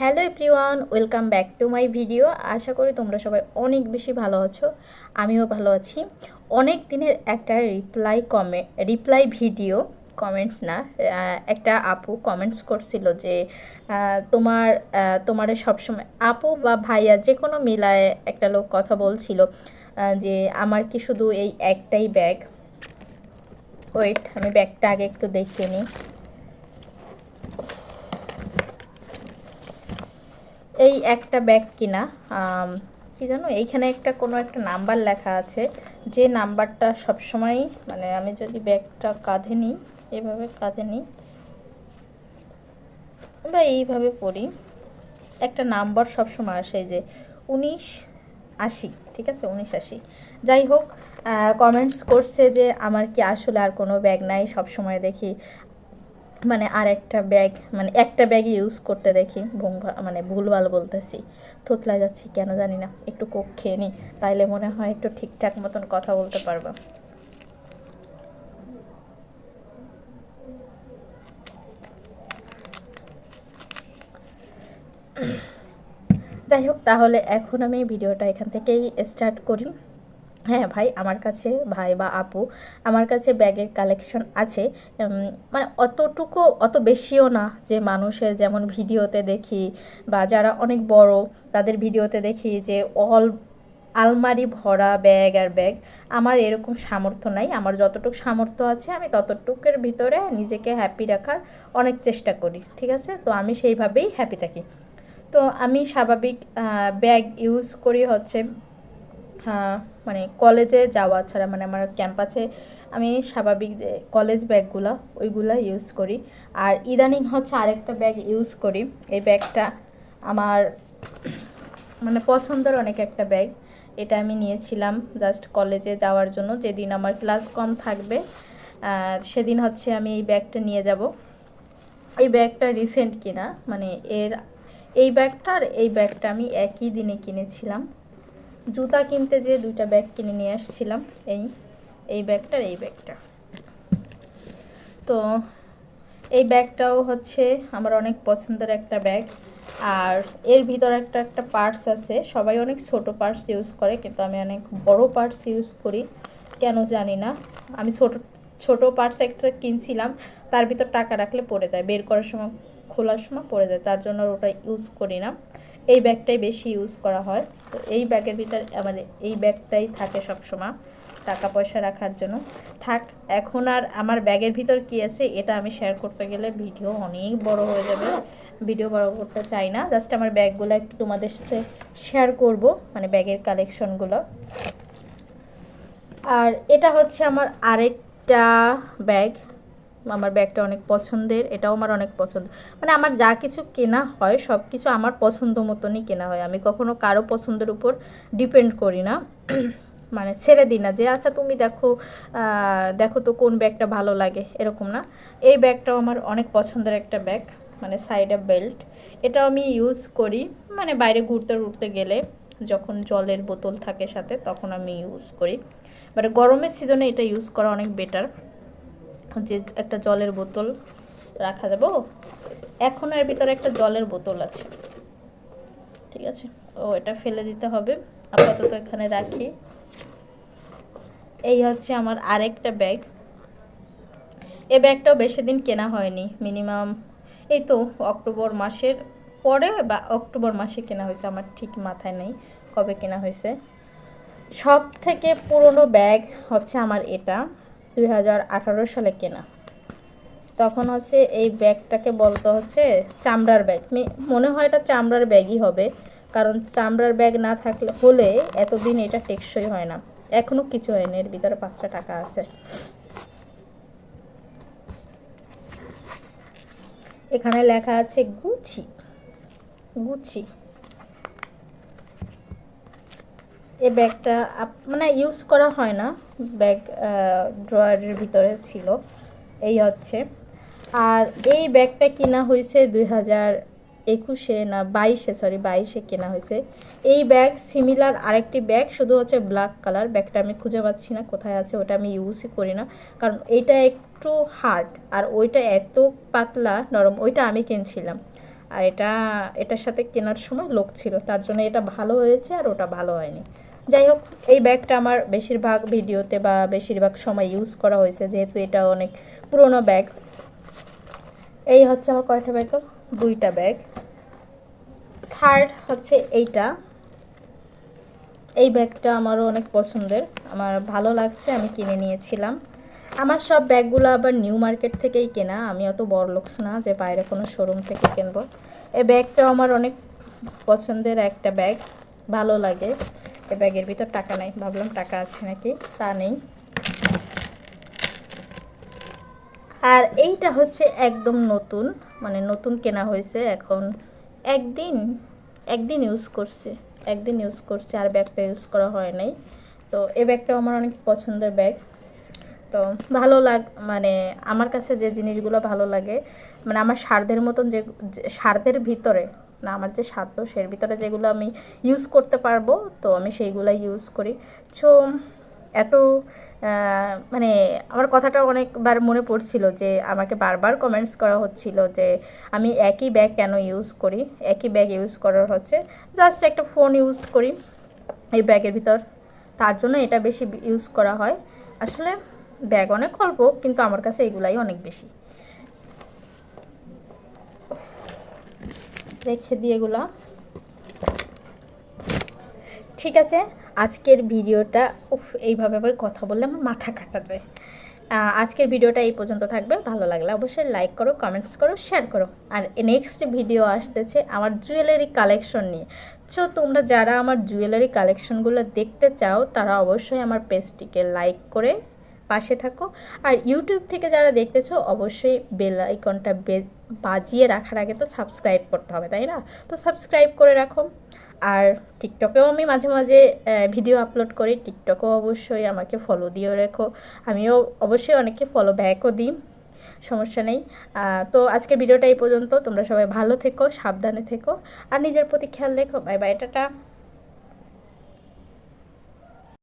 Hello everyone, welcome back to my video. আশা করি তোমরা সবাই অনেক বেশি ভালো আছো, আমিও ভালো আছি। অনেক দিনের একটা রিপ্লাই কমে রিপ্লাই ভিডিও কমেন্টস না একটা আপু কমেন্টস করছিল যে তোমার তোমার সবসময় আপু বা ভাইয়া যে কোনো মিলায় একটা লোক কথা বলছিল যে আমার কি শুধু এই একটাই ব্যাগ ওয়েট আমি ব্যাগটা আগে একটু দেখিয়ে নিই। এই একটা ব্যাগ কিনা কি জানো, এইখানে একটা কোনো একটা নাম্বার লেখা আছে, যে নাম্বারটা সবসময় মানে আমি যদি ব্যাগটা কাঁধে নিই, এভাবে কাঁধে নিই, বা এইভাবে পড়ি, একটা নাম্বার সবসময় আসে যে উনিশ আশি, ঠিক আছে, উনিশ আশি। যাই হোক কমেন্টস করছে যে আমার কি আসলে আর কোনো ব্যাগ নাই, সবসময় দেখি মানে আর একটা ব্যাগ মানে একটা ব্যাগ ইউজ করতে দেখি ভুং- মানে ভুলভাল বলতেছি। থুতলা যাচ্ছি কেন জানি না, একটু কোক খেয়ে নিই তাইলে মনে হয় একটু ঠিকঠাক মতন কথা বলতে পারব। যাই হোক, তাহলে এখন আমি ভিডিওটা এখান থেকেই স্টার্ট করি। হ্যাঁ ভাই, আমার কাছে ভাই বা আপু, আমার কাছে ব্যাগের কালেকশন আছে। মানে অতটুকু, অত বেশিও না যে মানুষের যেমন ভিডিওতে দেখি বা যারা অনেক বড় তাদের ভিডিওতে দেখি যে অল আলমারি ভরা ব্যাগ আর ব্যাগ, আমার এরকম সামর্থ্য নাই। আমার যতটুকু সামর্থ্য আছে আমি ততটুকের ভিতরে নিজেকে হ্যাপি রাখার অনেক চেষ্টা করি, ঠিক আছে? তো আমি সেইভাবেই হ্যাপি থাকি। তো আমি স্বাভাবিক ব্যাগ ইউজ করি হচ্ছে মানে কলেজে যাওয়া ছাড়া মানে আমার ক্যাম্পাসে আমি স্বাভাবিক যে কলেজ ব্যাগগুলো ওইগুলো ইউজ করি। আর ইদানিং হচ্ছে আরেকটা ব্যাগ ইউজ করি। এই ব্যাগটা আমার মানে পছন্দের অনেক একটা ব্যাগ এটা আমি নিয়েছিলাম জাস্ট কলেজে যাওয়ার জন্য। যেদিন আমার ক্লাস কম থাকবে সেদিন হচ্ছে আমি এই ব্যাগটা নিয়ে যাব। এই ব্যাগটা রিসেন্ট কিনা মানে এর, এই ব্যাগটা আর এই ব্যাগটা আমি একই দিনে কিনেছিলাম। জুতা কিনতে যে দুইটা ব্যাগ কিনে নিয়ে আসছিলাম। এই এই ব্যাগটা আর এই ব্যাগটা। তো এই ব্যাগটাও হচ্ছে আমার অনেক পছন্দের একটা ব্যাগ। আর এর ভিতর একটা একটা পার্টস আছে। সবাই অনেক ছোট পার্টস ইউজ করে, কিন্তু আমি অনেক বড় পার্টস ইউজ করি। কেন জানি না। আমি ছোট ছোট পার্টস একটা কিনছিলাম, তার ভিতর টাকা রাখলে পড়ে যায়। বের করার সময় খোলার সময় পড়ে যায় তার জন্য ওটা ইউজ করি না। এই ব্যাগটাই বেশি ইউজ করা হয়। তো এই ব্যাগের ভিতর মানে এই ব্যাগটাই থাকে সব সময় টাকা পয়সা রাখার জন্য। থাক, এখন আর আমার ব্যাগের ভিতর কি আছে, এটা আমি শেয়ার করতে গেলে ভিডিও অনেক বড় হয়ে যাবে। ভিডিও বড় করতে চাই না জাস্ট আমার ব্যাগগুলো একটু তোমাদের সাথে শেয়ার করব মানে ব্যাগের কালেকশনগুলো আর এটা হচ্ছে আমার আরেকটা ব্যাগ। আমার ব্যাগটা অনেক পছন্দের, এটাও আমার অনেক পছন্দ। মানে আমার যা কিছু কেনা হয় সব কিছু আমার পছন্দ মতনই কেনা হয়। আমি কখনো কারও পছন্দের উপর ডিপেন্ড করি না। মানে ছেড়ে দিই না যে আচ্ছা তুমি দেখো দেখো তো কোন ব্যাগটা ভালো লাগে। এরকম না। এই ব্যাগটাও আমার অনেক পছন্দের একটা ব্যাগ মানে সাইডে বেল্ট এটাও আমি ইউজ করি মানে বাইরে ঘুরতে ঘুরতে গেলে যখন জলের বোতল থাকে সাথে, তখন আমি ইউজ করি। বাট গরমের সিজনে এটা ইউজ করা অনেক বেটার যে একটা জলের বোতল রাখা যাবে ও এখন এর ভিতরে একটা জলের বোতল আছে। ঠিক আছে? ও, এটা ফেলে দিতে হবে। আপাতত এখানে রাখি। এই হচ্ছে আমার আরেকটা ব্যাগ। এই ব্যাগটাও বেশি দিন কেনা হয়নি, মিনিমাম এই তো অক্টোবর মাসের পরে বা অক্টোবর মাসে কেনা হয়েছে, আমার ঠিক মাথায় নেই কবে কেনা হয়েছে। সব থেকে পুরনো ব্যাগ হচ্ছে আমার এটা। দুই হাজার আঠারো সালে কেনা। তখন হচ্ছে এই ব্যাগটাকে বলতে হচ্ছে চামড়ার ব্যাগ। মনে হয় এটা চামড়ার ব্যাগই হবে, কারণ চামড়ার ব্যাগ না থাকলে, হলে এতদিন এটা টেকসই হয় না। এখনও কিছু হয়নি, এর ভিতরে পাঁচটা টাকা আছে। এখানে লেখা আছে গুছি গুচি। এই ব্যাগটা মানে ইউজ করা হয় না। ব্যাগ ড্রয়ারের ভিতরে ছিল। এই হচ্ছে। আর এই ব্যাগটা কেনা হয়েছে দুই হাজার একুশে না বাইশে সরি বাইশে কেনা হয়েছে। এই ব্যাগ সিমিলার আরেকটি ব্যাগ, শুধু হচ্ছে ব্ল্যাক কালার ব্যাগটা আমি খুঁজে পাচ্ছি না কোথায় আছে, ওটা আমি ইউজই করি না। কারণ এইটা একটু হার্ড আর ওইটা এত পাতলা নরম, ওইটা আমি কিনছিলাম। আর এটা, এটার সাথে কেনার সময় লোক ছিল, তার জন্য এটা ভালো হয়েছে আর ওটা ভালো হয়নি। যাই হোক, এই ব্যাগটা আমার বেশিরভাগ ভিডিওতে বা বেশিরভাগ সময় ইউজ করা হয়েছে, যেহেতু এটা অনেক পুরনো ব্যাগ। এই হচ্ছে আমার কয়টা ব্যাগ? দুইটা ব্যাগ। থার্ড হচ্ছে এইটা। এই ব্যাগটা আমারও অনেক পছন্দের। আমার ভালো লাগছে, আমি কিনে নিয়েছিলাম। আমার সব ব্যাগগুলো আবার নিউ মার্কেট থেকেই কেনা। আমি অত বড় লোকস না যে বাইরে কোনো শোরুম থেকে কিনবো। এই ব্যাগটাও আমার অনেক পছন্দের একটা ব্যাগ। ভালো লাগে। এই ব্যাগের ভিতর টাকা নেই। ভাবলাম টাকা আছে নাকি? তা নেই। আর এইটা হচ্ছে একদম নতুন। মানে নতুন কেনা হয়েছে এখন। একদিন একদিন ইউজ করছে। একদিন ইউজ করছে। আর ব্যাগটা ইউজ করা হয় নাই। তো এই ব্যাগটাও আমার অনেক পছন্দের ব্যাগ। তো ভালো লাগ মানে আমার কাছে যে জিনিসগুলো ভালো লাগে মানে আমার সারদের মতন যে সারদের ভিতরে, না আমার যে সাধ্য সের ভিতরে যেগুলো আমি ইউজ করতে পারব, তো আমি সেইগুলো ইউজ করি। সো এত মানে আমার কথাটা অনেকবার মনে পড়ছিল যে আমাকে বারবার কমেন্টস করা হচ্ছিল যে আমি একই ব্যাগ কেন ইউজ করি, একই ব্যাগ ইউজ করার হচ্ছে জাস্ট একটা ফোন ইউজ করি, এই ব্যাগের ভিতর। তার জন্য এটা বেশি ইউজ করা হয়। আসলে ব্যাগ অনেক অল্প, কিন্তু আমার কাছে এগুলাই অনেক বেশি। রেখে দিয়ে এগুলা। ঠিক আছে, আজকের ভিডিওটা, উফ, এইভাবে আবার কথা বললে আমার মাথা কাটা আজকের ভিডিওটা এই পর্যন্ত থাকবে। ভালো লাগলে অবশ্যই লাইক করো কমেন্টস করো শেয়ার করো। আর নেক্সট ভিডিও আসতেছে আমার জুয়েলারি কালেকশন নিয়ে। সো তোমরা যারা আমার জুয়েলারি কালেকশনগুলো দেখতে চাও, তারা অবশ্যই আমার পেজটিকে লাইক করে পাশে থাকো। আর ইউটিউব থেকে যারা দেখতেছো, অবশ্যই বেল আইকনটা বাজিয়ে রাখার আগে তো সাবস্ক্রাইব করতে হবে, তাই না? তো সাবস্ক্রাইব করে রাখো। আর টিকটকেও আমি মাঝে মাঝে ভিডিও আপলোড করি। টিকটকেও অবশ্যই আমাকে ফলো দিয়েও রেখো। আমিও অবশ্যই অনেককে ফলো ব্যাকও দিই। সমস্যা নেই। তো আজকের ভিডিওটা এই পর্যন্ত। তোমরা সবাই ভালো থেকো, সাবধানে থেকো। আর নিজের প্রতি খেয়াল রেখো। Bye bye tata.